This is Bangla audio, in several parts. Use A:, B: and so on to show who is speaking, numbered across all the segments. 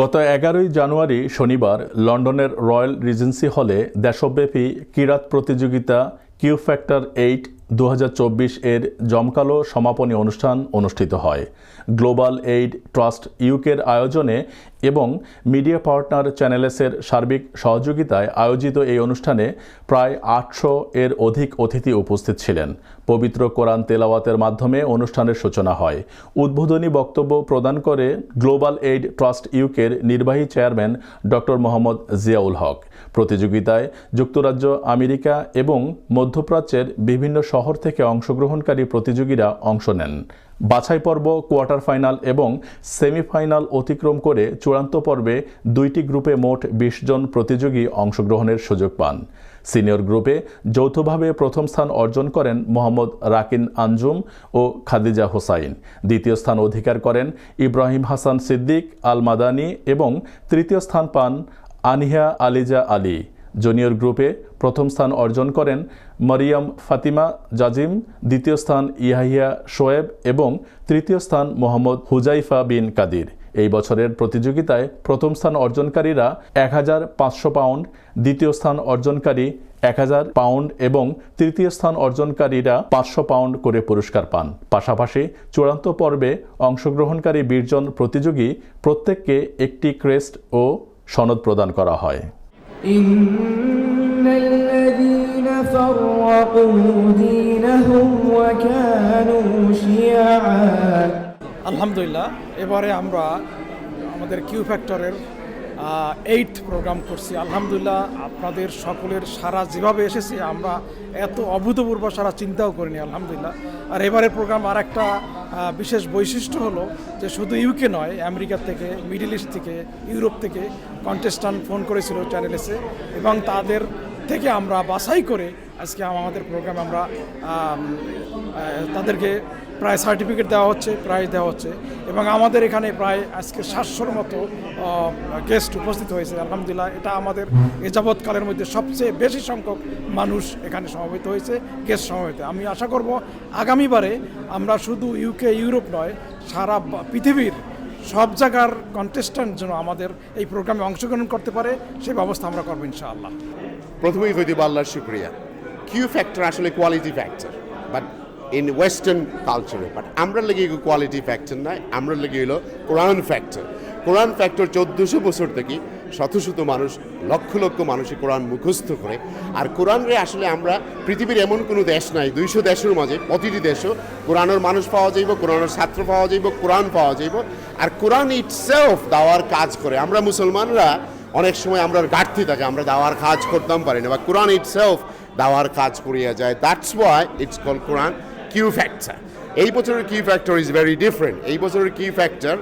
A: গত এগারোই জানুয়ারি শনিবার লন্ডনের রয়্যাল রিজেন্সি হলে দেশব্যাপী কিরাত প্রতিযোগিতা কিউ ফ্যাক্টর এইট দু হাজার চব্বিশ এর জমকালো সমাপনী অনুষ্ঠান অনুষ্ঠিত হয়। গ্লোবাল এইড ট্রাস্ট ইউকের আয়োজনে এবং মিডিয়া পার্টনার চ্যানেলেসের সার্বিক সহযোগিতায় আয়োজিত এই অনুষ্ঠানে প্রায় আটশো এর অধিক অতিথি উপস্থিত ছিলেন। পবিত্র কোরআন তেলাওয়াতের মাধ্যমে অনুষ্ঠানের সূচনা হয়। উদ্বোধনী বক্তব্য প্রদান করে গ্লোবাল এইড ট্রাস্ট ইউকের নির্বাহী চেয়ারম্যান ডক্টর মোহাম্মদ জিয়াউল হক। প্রতিযোগিতায় যুক্তরাজ্য, আমেরিকা এবং মধ্যপ্রাচ্যের বিভিন্ন শহর থেকে অংশগ্রহণকারী প্রতিযোগীরা অংশ নেন। বাছাই পর্ব, কোয়ার্টার ফাইনাল এবং সেমিফাইনাল অতিক্রম করে চূড়ান্ত পর্বে দুইটি গ্রুপে মোট বিশ জন প্রতিযোগী অংশগ্রহণের সুযোগ পান। সিনিয়র গ্রুপে যৌথভাবে প্রথম স্থান অর্জন করেন মোহাম্মদ রাকিন আঞ্জুম ও খাদিজা হোসাইন। দ্বিতীয় স্থান অধিকার করেন ইব্রাহিম হাসান সিদ্দিক আল মাদানি এবং তৃতীয় স্থান পান আনিহা আলিজা আলী। জুনিয়র গ্রুপে প্রথম স্থান অর্জন করেন মরিয়াম ফাতিমা জাজিম, দ্বিতীয় স্থান ইয়াহিয়া শোয়েব এবং তৃতীয় স্থান মোহাম্মদ হুজাইফা বিন কাদির। এই বছরের প্রতিযোগিতায় প্রথম স্থান অর্জনকারীরা এক হাজার পাঁচশো পাউন্ড, দ্বিতীয় স্থান অর্জনকারী এক হাজার পাউন্ড এবং তৃতীয় স্থান অর্জনকারীরা পাঁচশো পাউন্ড করে পুরস্কার পান। পাশাপাশি চূড়ান্ত পর্বে অংশগ্রহণকারী বিশজন প্রতিযোগী প্রত্যেককে একটি ক্রেস্ট ও সনদ প্রদান করা হয়।
B: إن الذين فرقوا دينهم وكانوا شيعا
C: আলহামদুলিল্লাহ এবারে আমরা আমাদের কিউ ফ্যাক্টরের এইট প্রোগ্রাম করছি। আলহামদুলিল্লাহ আপনাদের সকলের সারা যেভাবে এসেছে, আমরা এত অভূতপূর্ব সারা চিন্তাও করিনি, আলহামদুলিল্লাহ। আর এবারের প্রোগ্রাম আর একটা বিশেষ বৈশিষ্ট্য হলো যে শুধু ইউকে নয়, আমেরিকা থেকে মিডিল ইস্ট থেকে ইউরোপ থেকে কন্টেস্টান্ট ফোন করেছিল চ্যানেলেসে এবং তাদের থেকে আমরা বাছাই করে আজকে আমাদের প্রোগ্রামে আমরা তাদেরকে প্রায় সার্টিফিকেট দেওয়া হচ্ছে প্রাইজ দেওয়া হচ্ছে এবং আমাদের এখানে প্রায় আজকে সাতশোর মতো গেস্ট উপস্থিত হয়েছে, আলহামদুলিল্লাহ। এটা আমাদের এ যাবৎকালের মধ্যে সবচেয়ে বেশি সংখ্যক মানুষ এখানে সমবেত হয়েছে গেস্ট সমবেত। আমি আশা করব আগামীবারে আমরা শুধু ইউকে ইউরোপ নয়, সারা পৃথিবীর সব জায়গার কন্টেস্ট্যান্ট যেন আমাদের এই প্রোগ্রামে অংশগ্রহণ করতে পারে সেই ব্যবস্থা আমরা করব ইনশাআল্লাহ।
D: প্রথমেই হইতে আল্লাহর শুক্রিয়া। কিউ ফ্যাক্টর আসলে quality factor but in western কালচারে বাট আমরা লেগে কোয়ালিটি ফ্যাক্টর নয় আমরা লেগে হলো কোরআন ফ্যাক্টর কোরআন ফ্যাক্টর চোদ্দোশো বছর থেকে শত শত মানুষ, লক্ষ লক্ষ মানুষই কোরআন মুখস্থ করে। আর কোরআনরে আসলে আমরা পৃথিবীর এমন কোনো দেশ নাই, দুইশো দেশের মাঝে, প্রতিটি দেশও কোরআনের মানুষ পাওয়া যাইব কোরআনের ছাত্র পাওয়া যাইব কোরআন পাওয়া যাইব। আর কোরআন ইটসেলফ দাওয়ার কাজ করে। আমরা মুসলমানরা অনেক সময় আমরা ঘাটতি থাকে, আমরা দাওয়ার কাজ করতাম পারি না, বা কোরআন ইটসেলফ দাওয়ার কাজ করিয়া যায়। That's why it's call Quran Q factor এই বছরের Q factor is very different এই বছরের কিউ ফ্যাক্টর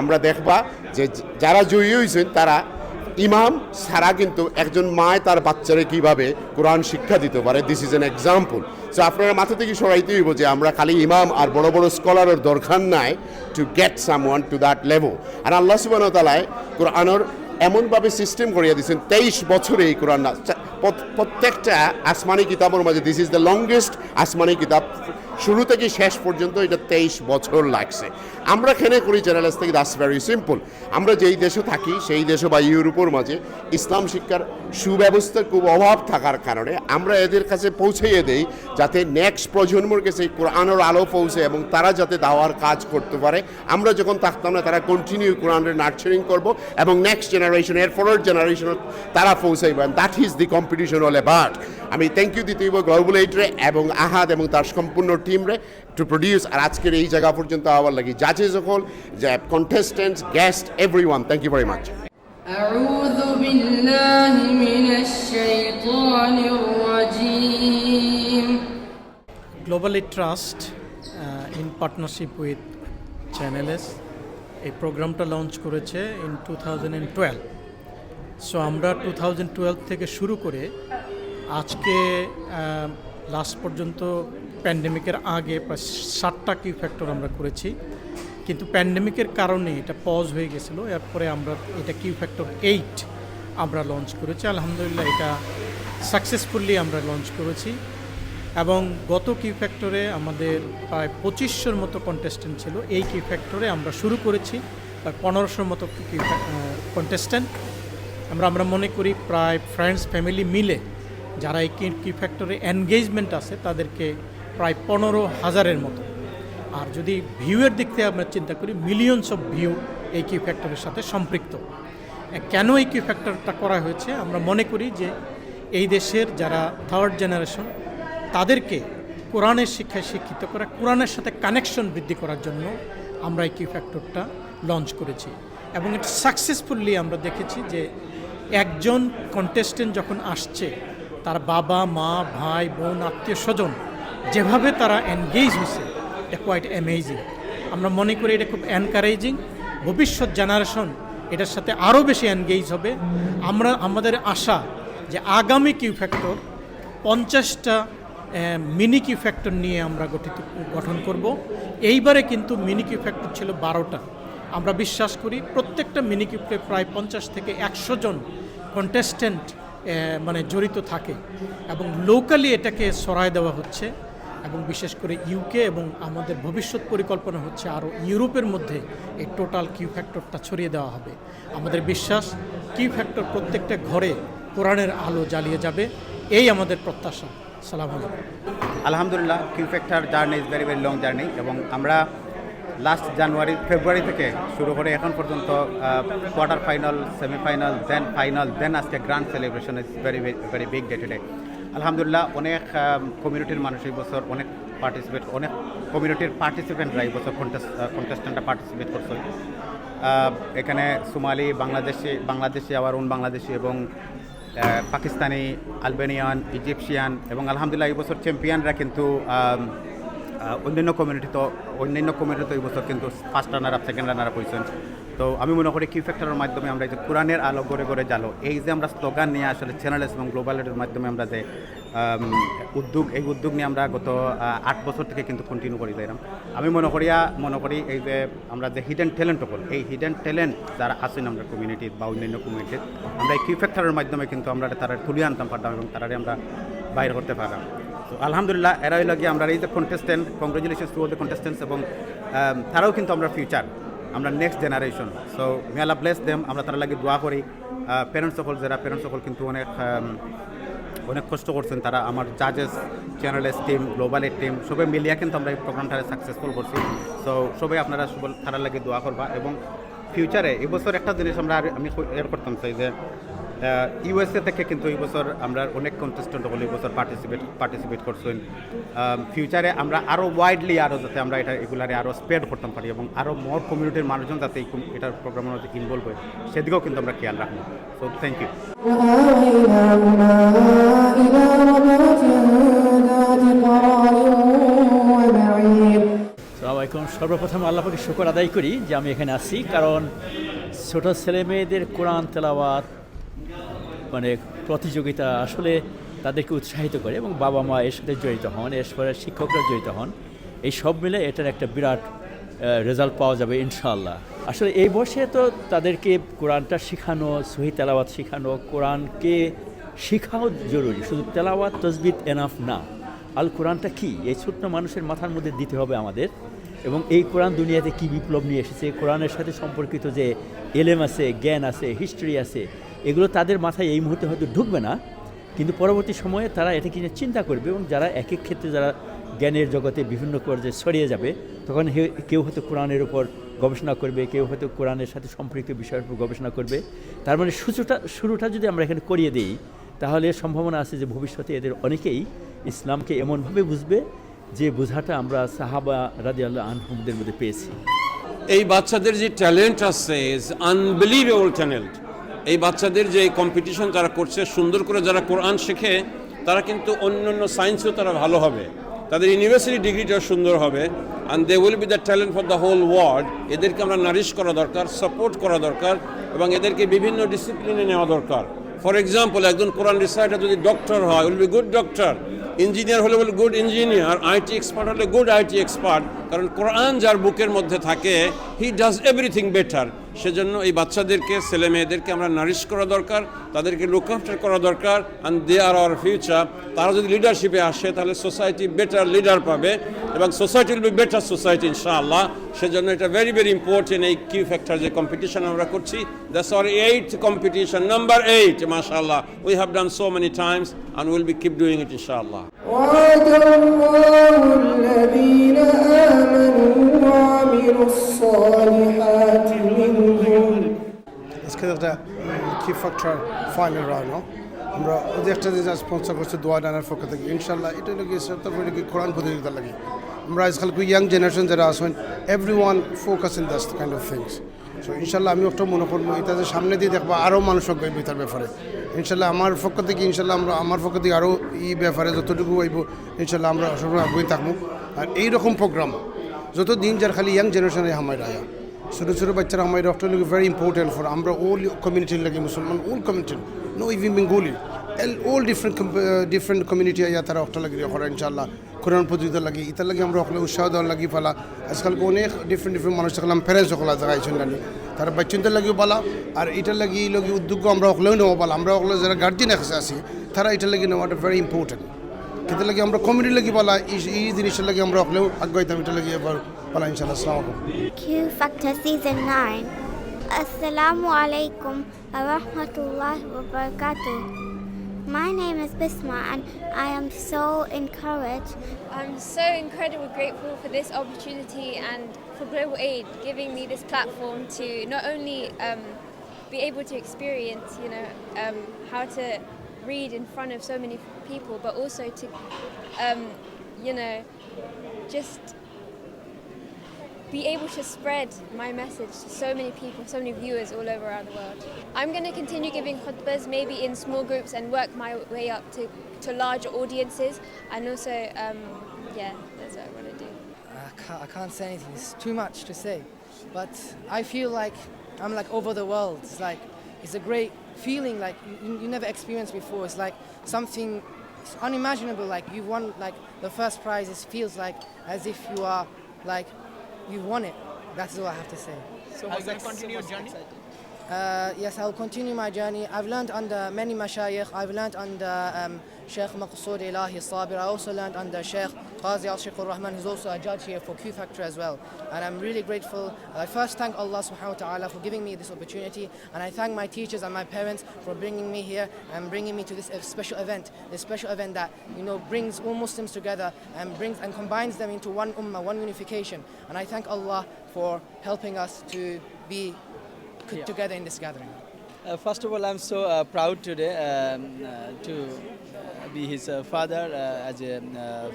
D: আমরা দেখবা যে যারা জয়ী হয়েছেন তারা ইমাম ছাড়া কিন্তু একজন মায় তার বাচ্চারে কীভাবে কোরআন শিক্ষা দিতে পারে? This is an example so আপনারা মাথা থেকে সরাইতে হইব যে আমরা খালি ইমাম আর বড় বড় স্কলারের দরকার নাই to get someone to that level আর আল্লাহ সুবান তালায় কোরআনের এমনভাবে সিস্টেম করিয়া দিয়েছেন, তেইশ বছরে এই কোরআন প্রত্যেকটা আসমানি কিতাবের মাঝে দিস ইজ দ্য লংগেস্ট আসমানি কিতাব শুরু থেকে শেষ পর্যন্ত এটা তেইশ বছর লাগছে। আমরা খেনে করি চ্যানেলস থেকে দাস ভেরি সিম্পল আমরা যেই দেশে থাকি, সেই দেশে বা ইউরোপের মাঝে ইসলাম শিক্ষার সুব্যবস্থার খুব অভাব থাকার কারণে আমরা এদের কাছে পৌঁছাইয়ে দেই যাতে নেক্সট প্রজন্মর কাছে কোরআনের আলো পৌঁছে এবং তারা যাতে দাওয়ার কাজ করতে পারে। আমরা যখন থাকতাম না, তারা কন্টিনিউ কোরআনের নার্চারিং করব এবং নেক্সট জেনারেশন এর ফলোয়ার জেনারেশন তারা পৌঁছাইবেন that is the competition all about আমি থ্যাংক ইউ দিতে গ্লোবাল এইটরে এবং আহাদ এবং তার সম্পূর্ণ টিমরে টু প্রডিউস আর আজকের এই জায়গা পর্যন্ত আবার লাগি জাজে যখন contestants guest everyone thank you very much
E: أعوذ بالله من الشيطان الرجيم
F: globally trust in partnership with channels এই প্রোগ্রামটা লঞ্চ করেছে in two thousand and twelve so আমরা টু থাউজেন্ড টুয়েলভ থেকে শুরু করে আজকে লাস্ট পর্যন্ত প্যান্ডেমিকের আগে প্রায় ষাটটা কিউ ফ্যাক্টর আমরা করেছি। কিন্তু প্যান্ডেমিকের কারণে এটা পজ হয়ে গেছিল। এরপরে আমরা এটা কিউ ফ্যাক্টর এইট আমরা লঞ্চ করেছি। আলহামদুলিল্লাহ এটা সাকসেসফুলি আমরা লঞ্চ করেছি। এবং গত কিউ ফ্যাক্টরে আমাদের প্রায় পঁচিশশোর মতো কন্টেস্টেন্ট ছিল। এই কিউ ফ্যাক্টরে আমরা শুরু করেছি। প্রায় পনেরোশোর মতো কন্টেস্ট্যান্ট আমরা আমরা মনে করি প্রায় ফ্রেন্ডস ফ্যামিলি মিলে যারা এই কি ফ্যাক্টরে এনগেজমেন্ট আছে তাদেরকে প্রায় পনেরো হাজারের মতো। আর যদি ভিউয়ের দিক থেকে আমরা চিন্তা করি মিলিয়নস অফ ভিউ এই কি ফ্যাক্টরের সাথে সম্পৃক্ত। কেন এই কি ফ্যাক্টরটা করা হয়েছে? আমরা মনে করি যে এই দেশের যারা থার্ড জেনারেশন তাদেরকে কোরআনের শিক্ষায় শিক্ষিত করা, কোরআনের সাথে কানেকশন বৃদ্ধি করার জন্য আমরা এই কি ফ্যাক্টরটা লঞ্চ করেছি। এবং এটা সাকসেসফুলি আমরা দেখেছি যে একজন কন্টেস্টেন্ট যখন আসছে, তার বাবা, মা, ভাই, বোন আত্মীয় স্বজন যেভাবে তারা এনগেজ হয়েছে এটা কোয়াইট অ্যামেজিং আমরা মনে করি এটা খুব এনকারেজিং ভবিষ্যৎ জেনারেশন এটার সাথে আরও বেশি এনগেজ হবে। আমরা, আমাদের আশা যে আগামী কিউ ফ্যাক্টর পঞ্চাশটা মিনি কিউ ফ্যাক্টর নিয়ে আমরা গঠিত, গঠন করব। এইবারে কিন্তু মিনি কিউ ফ্যাক্টর ছিল বারোটা। আমরা বিশ্বাস করি প্রত্যেকটা মিনি কিউতে প্রায় পঞ্চাশ থেকে একশো জন কন্টেস্টেন্ট মানে জড়িত থাকে। এবং লোকালি এটাকে সরায় দেওয়া হচ্ছে। এবং বিশেষ করে ইউকে এবং আমাদের ভবিষ্যৎ পরিকল্পনা হচ্ছে আরও ইউরোপের মধ্যে এই টোটাল কিউ ফ্যাক্টরটা ছড়িয়ে দেওয়া হবে। আমাদের বিশ্বাস কিউ ফ্যাক্টর প্রত্যেকটা ঘরে কোরআনের আলো জ্বালিয়ে যাবে, এই আমাদের প্রত্যাশা। সালাম
G: আলহামদুলিল্লাহ Q factor journey is very very long journey এবং আমরা লাস্ট জানুয়ারি ফেব্রুয়ারি থেকে শুরু করে এখন পর্যন্ত quarter final semifinal then final then আজকে grand celebration is very very big day today আলহামদুলিল্লাহ, অনেক কমিউনিটির মানুষ এই বছর অনেক পার্টিসিপেট অনেক কমিউনিটির পার্টিসিপেন্টরা এই বছর কন্টেস্টেন্টরা পার্টিসিপেট করছে। এখানে সোমালি, বাংলাদেশি বাংলাদেশি, আবার উন বাংলাদেশি এবং পাকিস্তানি, আলবেনিয়ান, ইজিপশিয়ান এবং আলহামদুলিল্লাহ এই বছর চ্যাম্পিয়নরা কিন্তু অন্যান্য কমিউনিটি তো, অন্যান্য কমিউনিটি তো এই বছর কিন্তু first runner up second runner up হয়েছেন তো আমি মনে করি কিউ ফ্যাক্টরের মাধ্যমে আমরা এই যে কোরআনের আলো গড়ে গড়ে জালো এই যে আমরা স্লোগান নিয়ে আসলে চ্যানেলস এবং গ্লোবালের মাধ্যমে আমরা যে উদ্যোগ, এই উদ্যোগ নিয়ে আমরা গত আট বছর থেকে কিন্তু কন্টিনিউ করি যাইলাম আমি মনে করিয়া মনে করি এই যে আমরা যে হিডেন ট্যালেন্ট বল এই হিডেন ট্যালেন্ট যারা আছেন আমরা কমিউনিটি বা অন্যান্য কমিউনিটির আমরা এই কিউ ফ্যাক্টরের মাধ্যমে কিন্তু আমরা তারা তুলিয়ে আনতাম পারতাম এবং তারারে আমরা বাইরে করতে পারলাম। তো আলহামদুলিল্লাহ, এরা গিয়ে আমরা এই যে contestant congratulation to the contestants এবং তারাও কিন্তু আমরা ফিউচার আমরা নেক্সট জেনারেশন সো মেলা ব্লেস দেম আমরা তারা লাগে দোয়া করি। প্যারেন্টস সকল, যারা প্যারেন্টস সকল কিন্তু অনেক অনেক কষ্ট করছেন, তারা আমার জাজেস চ্যানেলের টিম গ্লোবালের টিম সবাই মিলিয়ে কিন্তু আমরা এই প্রোগ্রামটা সাকসেসফুল করছি। সো সবাই আপনারা তারা লাগে দোয়া করবা এবং ফিউচারে এবছর একটা জিনিস আমরা আমি এর করতাম চাই যে ইউএসএ থেকে কিন্তু এই বছর আমরা অনেক কন্টেস্টেন্ট হলে এই বছর পার্টিসিপেট পার্টিসিপেট করছেন। ফিউচারে আমরা আরও ওয়াইডলি আরও যাতে আমরা এটা, এগুলারে আরও স্প্রেড করতাম পারি এবং আরও মোর কমিউনিটির মানুষজন যাতে এই এটার প্রোগ্রামের মধ্যে ইনভলভ হয়, সেদিকেও কিন্তু আমরা খেয়াল রাখব। সো থ্যাংক ইউ
H: সালামালাইকুম সর্বপ্রথম আল্লাহকে শুকর আদায় করি যে আমি এখানে আছি, কারণ ছোট ছেলে মেয়েদের কোরআন তেলাওয়াত মানে প্রতিযোগিতা আসলে তাদেরকে উৎসাহিত করে এবং বাবা মা এর সাথে জড়িত হন এর এরপরে শিক্ষকরা জড়িত হন। এই সব মিলে এটার একটা বিরাট রেজাল্ট পাওয়া যাবে ইনশাআল্লাহ। আসলে এই বয়সে তো তাদেরকে কোরআনটা শেখানো, সহি তেলাওয়াত শেখানো, কোরআনকে শেখাও জরুরি। শুধু তেলাওয়াত তসবিদ এনাফ না। আল কোরআনটা কী? এই ছোট্ট মানুষের মাথার মধ্যে দিতে হবে আমাদের। এবং এই কোরআন দুনিয়াতে কি বিপ্লব নিয়ে এসেছে? কোরআনের সাথে সম্পর্কিত যে এলেম আছে, জ্ঞান আছে হিস্ট্রি আছে, এগুলো তাদের মাথায় এই মুহূর্তে হয়তো ঢুকবে না, কিন্তু পরবর্তী সময়ে তারা এটা নিয়ে চিন্তা করবে এবং যারা এক এক ক্ষেত্রে যারা জ্ঞানের জগতে বিভিন্ন পর্যায়ে ছড়িয়ে যাবে, তখন কেউ হয়তো কোরআনের উপর গবেষণা করবে, কেউ হয়তো কোরআনের সাথে সম্পৃক্ত বিষয়ের উপর গবেষণা করবে। তার মানে সূচটা, শুরুটা যদি আমরা এখানে করিয়ে দিই, তাহলে সম্ভাবনা আছে যে ভবিষ্যতে এদের অনেকেই ইসলামকে এমনভাবে বুঝবে যে বোঝাটা আমরা সাহাবা রাজি আল্লাহ আনহুমদের মধ্যে পেয়েছি।
I: এই বাচ্চাদের যে ট্যালেন্ট আছে আনবিলিভেবল ট্যালেন্ট এই বাচ্চাদের যে কম্পিটিশন যারা করছে, সুন্দর করে যারা কোরআন শেখে, তারা কিন্তু অন্য অন্য সায়েন্সেও তারা ভালো হবে। তাদের ইউনিভার্সিটি ডিগ্রিটাও সুন্দর হবে। And they will be the talent for the whole world এদেরকে আমরা নারিশ করা দরকার সাপোর্ট করা দরকার, এবং এদেরকে বিভিন্ন ডিসিপ্লিনে নেওয়া দরকার। ফর এক্সাম্পল একজন কোরআন রিসার্চার যদি ডক্টর হয় will be good doctor engineer হলে বলে গুড ইঞ্জিনিয়ার আইটি এক্সপার্ট হলে গুড আইটি এক্সপার্ট কারণ কোরআন যার বুকের মধ্যে থাকে হি ডাজ এভরিথিং বেটার সেজন্য এই বাচ্চাদেরকে, ছেলে মেয়েদেরকে আমরা নারিশ করা দরকার, তাদেরকে লুক আফটার করা দরকার। And they are our future তারা যদি লিডারশিপে আসে, তাহলে সোসাইটি বেটার লিডার পাবে। এবং society will be better society ইনশাআল্লাহ সেজন্য এটা ভেরি ভেরি ইম্পর্টেন্ট এই কিউ ফ্যাক্টর যে কম্পিটিশন আমরা করছি that's our eight competition number eight মাশাআল্লাহ we have done so many times and will be keep doing it ইনশাআল্লাহ
J: আজকে একটা কি ফ্যাক্টর ফাইনাল রাউন্ড আমরা ওদের একটা যে স্পন্সর করছে দোয়া ডানার পক্ষ থেকে ইনশাল্লাহ এটা নাকি তারপরে নাকি কোরআন প্রতিযোগিতা লাগে। আমরা আজকাল ইয়াং জেনারেশন যারা আসবেন every one focus in this kind of things so ইনশাল্লাহ আমি একটা মনে করব, এটা যে সামনে দিয়ে দেখব আরও মানুষ গইব তার ব্যাপারে। ইনশাল্লাহ আমার পক্ষ থেকে ইনশাল্লাহ আমরা, আমার পক্ষ থেকে আরও এই ব্যাপারে যতটুকু হইব ইনশাল্লাহ আমরা সবসময় আগ্রহী থাকব। আর এইরকম প্রোগ্রাম যত দিন যার খালি ইয়াং জেনারেশনে হামায় আয়া ছোটো ছোটো বাচ্চারা আমার ডক্টর লোক ভেরি ইম্পর্টেন্ট ফর আমরা ওল কমিউনিটির লাগে মুসলমান all community no even Bengali all different different community আইয়া তারা অক্টা লাগি করা ইনশাল্লাহ কোরআন প্রতিযোগিতা লাগি ইতার লাগে আমরা অকলে উৎসাহ দেওয়ার লাগি ফেলা আজকাল অনেক ডিফারেন্ট ডিফারেন্ট মানুষ থাকলাম প্যারেন্টস সকলা দেখাইছেন জানি। তারা বাচ্চাদের লাগিও পালা, আর এটার লাগি লগি উদ্যোগ আমরা অকলেও নেওয়া পালা। আমরা অকলে যারা গার্জিয়ান একসাথে আছি, তারা এটার লাগি নেওয়াটা ভেরি ইম্পর্টেন্ট কিন্তু লাগে আমরা কমিউনিটি লাগি পালা, এই- জিনিসের লাগে আমরা অকলেও আগাইতাম এটা লাগি এবার পালা ইনশাল্লাহ আসসালামু আলাইকুম
K: Q Factor Season 9. Assalamu alaikum wa rahmatullahi wa barakatuh. My name is Bisma and I am so encouraged.
L: I'm so incredibly grateful for this opportunity and for Global Aid giving me this platform to not only um, be able to experience, you know, um, how to read in front of so many people, but also to, um, you know, just be able to spread my message to so many people, so many viewers all over around the world. I'm going to continue giving khutbas, maybe in small groups, and work my way up to, to larger audiences. And also, um, yeah, that's what I want to do.
M: I can't, I can't say anything. It's too much to say. But I feel like I'm like over the world. It's like it's a great feeling like you, you never experienced before. It's like something it's unimaginable. Like you won like the first prize. It feels like as if you are like you won it. That's all I have to say.
F: So are you going to continue your journey?
M: Uh, yes, I'll continue my journey. I've learned under many mashayikh. I've learned under um, Sheikh Maqsood Ilahi Sabir. I also learned under Sheikh Qazi Al Sheikh Rahman, who's also a judge here for Q Factor as well. And I'm really grateful. I first thank Allah subhanahu wa ta'ala for giving me this opportunity. And I thank my teachers and my parents for bringing me here and bringing me to this special event. This special event that, you know, brings all Muslims together and brings and combines them into one ummah, one unification. And I thank Allah for helping us to be
F: Yeah.
M: together in this gathering.
H: Uh, first of all, I'm so uh, proud today um, uh, to be his uh, father uh, as a uh,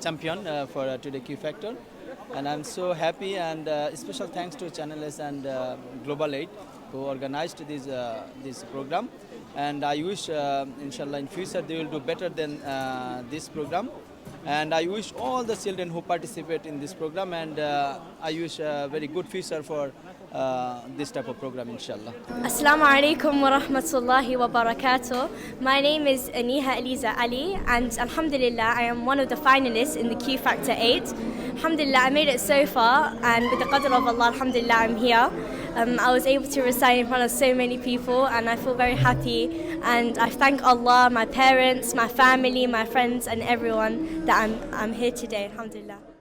H: champion for uh, today Q Factor. And I'm so happy and special thanks to Channel S and Global Aid who organized this, uh, this program. And I wish, uh, inshallah, in future they will do better than uh, this program. And I wish all the children who participate in this program and I wish a very good future for uh, this type of program, inshallah.
K: Assalamu alaikum wa rahmatullahi wa barakatuh. My name is Aniha Eliza Ali, and Alhamdulillah, I am one of the finalists in the Q Factor 8. Alhamdulillah, I made it so far, and with the qadr of Allah, Alhamdulillah, I'm here. Um, I was able to recite in front of so many people, and I feel very happy. And I thank Allah, my parents, my family, my friends, and everyone that I'm, I'm here today. Alhamdulillah.